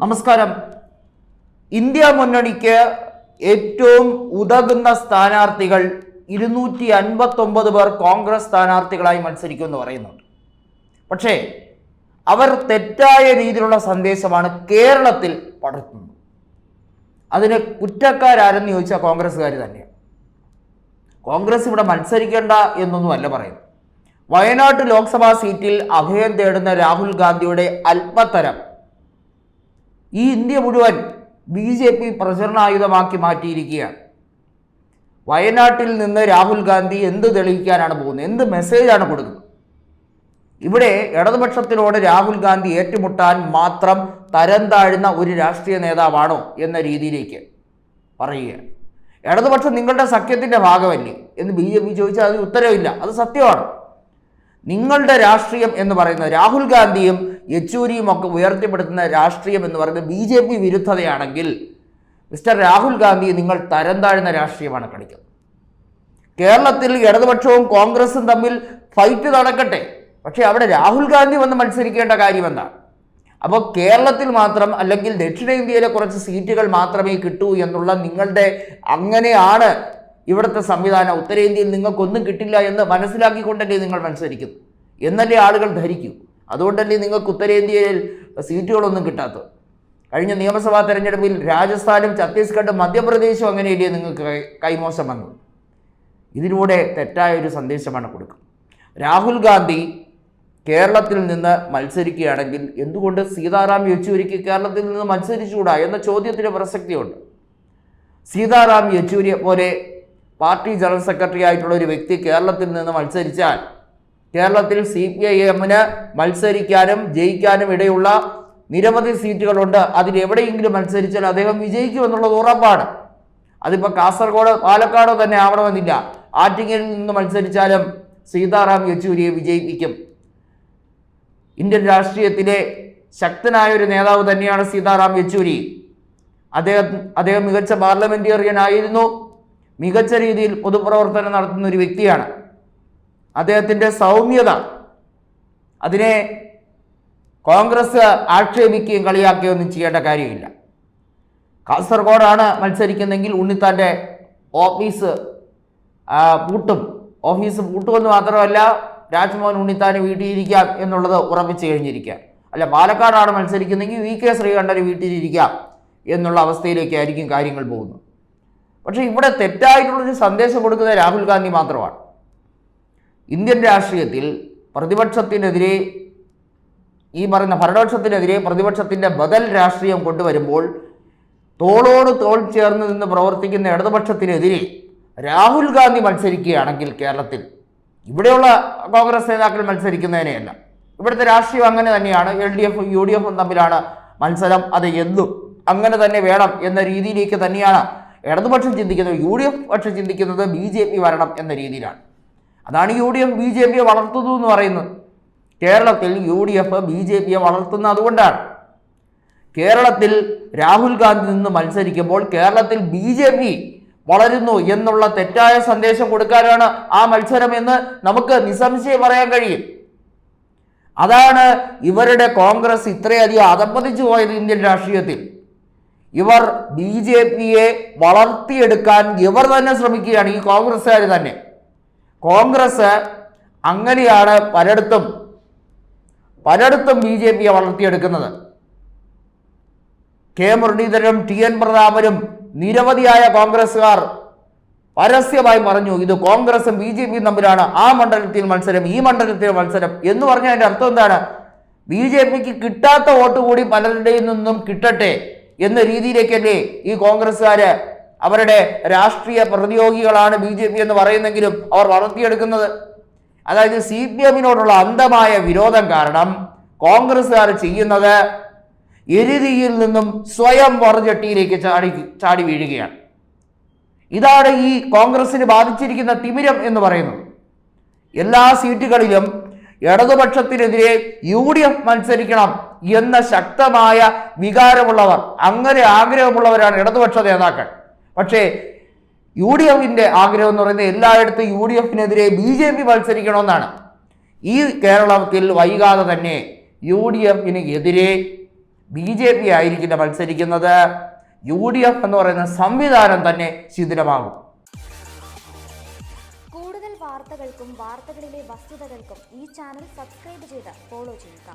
നമസ്കാരം. ഇന്ത്യ മുന്നണിക്ക് ഏറ്റവും ഉതകുന്ന സ്ഥാനാർത്ഥികൾ ഇരുന്നൂറ്റി അൻപത്തൊമ്പത് പേർ കോൺഗ്രസ് സ്ഥാനാർത്ഥികളായി മത്സരിക്കുമെന്ന് പറയുന്നുണ്ട്. പക്ഷേ അവർ തെറ്റായ രീതിയിലുള്ള സന്ദേശമാണ് കേരളത്തിൽ പടർത്തുന്നത്. അതിന് കുറ്റക്കാരാരെന്ന് ചോദിച്ചാൽ കോൺഗ്രസ്സുകാർ തന്നെയാണ്. കോൺഗ്രസ് ഇവിടെ മത്സരിക്കേണ്ട എന്നൊന്നുമല്ല പറയുന്നത്. വയനാട് ലോക്സഭാ സീറ്റിൽ അഭയം തേടുന്ന രാഹുൽ ഗാന്ധിയുടെ അല്പത്തരം ഈ ഇന്ത്യ മുഴുവൻ ബി ജെ പി പ്രചരണായുധമാക്കി മാറ്റിയിരിക്കുകയാണ്. വയനാട്ടിൽ നിന്ന് രാഹുൽ ഗാന്ധി എന്ത് തെളിയിക്കാനാണ് പോകുന്നത്? എന്ത് മെസ്സേജാണ് കൊടുക്കുന്നത്? ഇവിടെ ഇടതുപക്ഷത്തിനോട് രാഹുൽ ഗാന്ധി ഏറ്റുമുട്ടാൻ മാത്രം തരം താഴ്ന്ന ഒരു രാഷ്ട്രീയ നേതാവാണോ എന്ന രീതിയിലേക്ക് പറയുക ഇടതുപക്ഷം നിങ്ങളുടെ സഖ്യത്തിന്റെ ഭാഗമല്ലേ എന്ന് ബി ജെ പി ചോദിച്ചാൽ അതിന് ഉത്തരവില്ല. അത് സത്യമാണ്. നിങ്ങളുടെ രാഷ്ട്രീയം എന്ന് പറയുന്നത് രാഹുൽ ഗാന്ധിയും യെച്ചൂരിയും ഒക്കെ ഉയർത്തിപ്പെടുത്തുന്ന രാഷ്ട്രീയം എന്ന് പറയുന്നത് ബി ജെ പി വിരുദ്ധതയാണെങ്കിൽ മിസ്റ്റർ രാഹുൽ ഗാന്ധി നിങ്ങൾ തരം താഴ്ന്ന രാഷ്ട്രീയമാണ് കളിക്കുന്നത്. കേരളത്തിൽ ഇടതുപക്ഷവും കോൺഗ്രസും തമ്മിൽ ഫൈറ്റ് നടക്കട്ടെ. പക്ഷേ അവിടെ രാഹുൽ ഗാന്ധി വന്ന് മത്സരിക്കേണ്ട കാര്യം എന്താണ്? അപ്പോൾ കേരളത്തിൽ മാത്രം അല്ലെങ്കിൽ ദക്ഷിണേന്ത്യയിലെ കുറച്ച് സീറ്റുകൾ മാത്രമേ കിട്ടൂ എന്നുള്ള നിങ്ങളുടെ അങ്ങനെയാണ് ഇവിടുത്തെ സംവിധാനം. ഉത്തരേന്ത്യയിൽ നിങ്ങൾക്കൊന്നും കിട്ടില്ല എന്ന് മനസ്സിലാക്കിക്കൊണ്ടല്ലേ നിങ്ങൾ മത്സരിക്കുന്നു എന്നല്ലേ ആളുകൾ ധരിക്കൂ? അതുകൊണ്ടല്ലേ നിങ്ങൾക്ക് ഉത്തരേന്ത്യയിൽ സീറ്റുകളൊന്നും കിട്ടാത്തത്? കഴിഞ്ഞ നിയമസഭാ തെരഞ്ഞെടുപ്പിൽ രാജസ്ഥാനും ഛത്തീസ്ഗഡും മധ്യപ്രദേശും അങ്ങനെയല്ലേ നിങ്ങൾക്ക് കൈമോശം വന്നത്? ഇതിലൂടെ തെറ്റായ ഒരു സന്ദേശമാണ് കൊടുക്കുന്നത്. രാഹുൽ ഗാന്ധി കേരളത്തിൽ നിന്ന് മത്സരിക്കുകയാണെങ്കിൽ എന്തുകൊണ്ട് സീതാറാം യെച്ചൂരിക്ക് കേരളത്തിൽ നിന്ന് മത്സരിച്ചുകൂടാ എന്ന ചോദ്യത്തിന് പ്രസക്തിയുണ്ട്. സീതാറാം യെച്ചൂരിയെ പോലെ പാർട്ടി ജനറൽ സെക്രട്ടറി ആയിട്ടുള്ള ഒരു വ്യക്തി കേരളത്തിൽ നിന്ന് മത്സരിച്ചാൽ കേരളത്തിൽ സി പി ഐ എമ്മിന് മത്സരിക്കാനും ജയിക്കാനും ഇടയുള്ള നിരവധി സീറ്റുകളുണ്ട്. അതിലെവിടെയെങ്കിലും മത്സരിച്ചാൽ അദ്ദേഹം വിജയിക്കുമെന്നുള്ളത് ഉറപ്പാണ്. അതിപ്പോൾ കാസർഗോഡ് പാലക്കാട് തന്നെ ആവണമെന്നില്ല ആറ്റിങ്ങൽ നിന്ന് മത്സരിച്ചാലും സീതാറാം യെച്ചൂരിയെ വിജയിപ്പിക്കും. ഇന്ത്യൻ രാഷ്ട്രീയത്തിലെ ശക്തനായ ഒരു നേതാവ് തന്നെയാണ് സീതാറാം യെച്ചൂരി. അദ്ദേഹം അദ്ദേഹം മികച്ച പാർലമെന്റേറിയൻ ആയിരുന്നു. മികച്ച രീതിയിൽ പൊതുപ്രവർത്തനം നടത്തുന്ന ഒരു വ്യക്തിയാണ്. അദ്ദേഹത്തിന്റെ സൗമ്യത അതിനെ കോൺഗ്രസ് ആക്ഷേപിക്കുകയും കളിയാക്കുകയും ഒന്നും ചെയ്യേണ്ട കാര്യമില്ല. കാസർഗോഡാണ് മത്സരിക്കുന്നതെങ്കിൽ ഉണ്ണിത്താന്റെ ഓഫീസ് പൂട്ടും. ഓഫീസ് പൂട്ടുമെന്ന് മാത്രമല്ല രാജ്മോഹൻ ഉണ്ണിത്താന് വീട്ടിലിരിക്കാം എന്നുള്ളത് ഉറപ്പിച്ചു കഴിഞ്ഞിരിക്കാം അല്ല പാലക്കാടാണ് മത്സരിക്കുന്നതെങ്കിൽ വി കെ ശ്രീകണ്ഠന് വീട്ടിലിരിക്കാം എന്നുള്ള അവസ്ഥയിലേക്കായിരിക്കും കാര്യങ്ങൾ പോകുന്നത്. പക്ഷേ ഇവിടെ തെറ്റായിട്ടുള്ളൊരു സന്ദേശം കൊടുക്കുന്നത് രാഹുൽ ഗാന്ധി മാത്രമാണ്. ഇന്ത്യൻ രാഷ്ട്രീയത്തിൽ പ്രതിപക്ഷത്തിനെതിരെ ഈ പറയുന്ന ഭരണപക്ഷത്തിനെതിരെ പ്രതിപക്ഷത്തിന്റെ ബദൽ രാഷ്ട്രീയം കൊണ്ടുവരുമ്പോൾ തോളോട് തോൾ ചേർന്ന് നിന്ന് പ്രവർത്തിക്കുന്ന ഇടതുപക്ഷത്തിനെതിരെ രാഹുൽ ഗാന്ധി മത്സരിക്കുകയാണെങ്കിൽ കേരളത്തിൽ ഇവിടെയുള്ള കോൺഗ്രസ് നേതാക്കൾ മത്സരിക്കുന്നതിനെയല്ല. ഇവിടുത്തെ രാഷ്ട്രീയം അങ്ങനെ തന്നെയാണ്. എൽ ഡി എഫും യു ഡി എഫും തമ്മിലാണ് മത്സരം. അത് എന്നും അങ്ങനെ തന്നെ വേണം എന്ന രീതിയിലേക്ക് തന്നെയാണ് ഇടതുപക്ഷം ചിന്തിക്കുന്നത്. യു ഡി എഫ് പക്ഷം ചിന്തിക്കുന്നത് ബി ജെ പി വരണം എന്ന രീതിയിലാണ്. അതാണ് U D F B J പിയെ വളർത്തുന്നു എന്ന് പറയുന്നത്. കേരളത്തിൽ U D F B J പിയെ വളർത്തുന്ന അതുകൊണ്ടാണ്. കേരളത്തിൽ രാഹുൽ ഗാന്ധി നിന്ന് മത്സരിക്കുമ്പോൾ കേരളത്തിൽ ബി ജെ പി വളരുന്നു എന്നുള്ള തെറ്റായ സന്ദേശം കൊടുക്കാനാണ് ആ മത്സരം എന്ന് നമുക്ക് നിസ്സംശയം പറയാൻ കഴിയും. അതാണ് ഇവരുടെ കോൺഗ്രസ് ഇത്രയധികം അതപ്പതിച്ചു പോയത് ഇന്ത്യൻ രാഷ്ട്രീയത്തിൽ. ഇവർ ബി ജെ പിയെ വളർത്തിയെടുക്കാൻ ഇവർ തന്നെ ശ്രമിക്കുകയാണ് ഈ കോൺഗ്രസ്സുകാർ തന്നെ. കോൺഗ്രസ് അങ്ങനെയാണ് പലയിടത്തും പലയിടത്തും ബി ജെ പിയെ വളർത്തിയെടുക്കുന്നത്. കെ മുരളീധരനും ടി എൻ പ്രതാപനും നിരവധിയായ കോൺഗ്രസ്സുകാർ പരസ്യമായി പറഞ്ഞു ഇത് കോൺഗ്രസും ബി ജെ പിയും തമ്മിലാണ്. ആ മണ്ഡലത്തിൽ മത്സരം ഈ മണ്ഡലത്തിൽ മത്സരം എന്ന് പറഞ്ഞ അതിന്റെ അർത്ഥം എന്താണ്? ബി ജെ പിക്ക് കിട്ടാത്ത വോട്ട് കൂടി പലരുടെയിൽ നിന്നും കിട്ടട്ടെ എന്ന രീതിയിലേക്കല്ലേ ഈ കോൺഗ്രസ്സുകാര് അവരുടെ രാഷ്ട്രീയ പ്രതിയോഗികളാണ് ബി ജെ പി എന്ന് പറയുന്നെങ്കിലും അവർ വളർത്തിയെടുക്കുന്നത്. അതായത് സി പി എമ്മിനോടുള്ള അന്ധമായ വിരോധം കാരണം കോൺഗ്രസ്സുകാർ ചെയ്യുന്നത് എരുതിയിൽ നിന്നും സ്വയം വറുചട്ടിയിലേക്ക് ചാടി ചാടി വീഴുകയാണ്. ഇതാണ് ഈ കോൺഗ്രസിന് ബാധിച്ചിരിക്കുന്ന തിമിരം എന്ന് പറയുന്നത്. എല്ലാ സീറ്റുകളിലും ഇടതുപക്ഷത്തിനെതിരെ യു ഡി എഫ് മത്സരിക്കണം എന്ന ശക്തമായ വികാരമുള്ളവർ അങ്ങനെ ആഗ്രഹമുള്ളവരാണ് ഇടതുപക്ഷ നേതാക്കൾ. പക്ഷേ യു ഡി എഫിന്റെ ആഗ്രഹം എന്ന് പറയുന്നത് എല്ലായിടത്തും യു ഡി എഫിനെതിരെ ബി ജെ പി മത്സരിക്കണമെന്നാണ്. ഈ കേരളത്തിൽ വൈകാതെ തന്നെ യു ഡി എഫിന് എതിരെ ബി ജെ പി ആയിരിക്കില്ല മത്സരിക്കുന്നത്. യു ഡി എഫ് എന്ന് പറയുന്ന സംവിധാനം തന്നെ ശിഥിലമാകും. കൂടുതൽ വാർത്തകൾക്കും വാർത്തകളിലെ വസ്തുതകൾക്കും ഈ ചാനൽ സബ്സ്ക്രൈബ് ചെയ്ത് ഫോളോ ചെയ്യുക.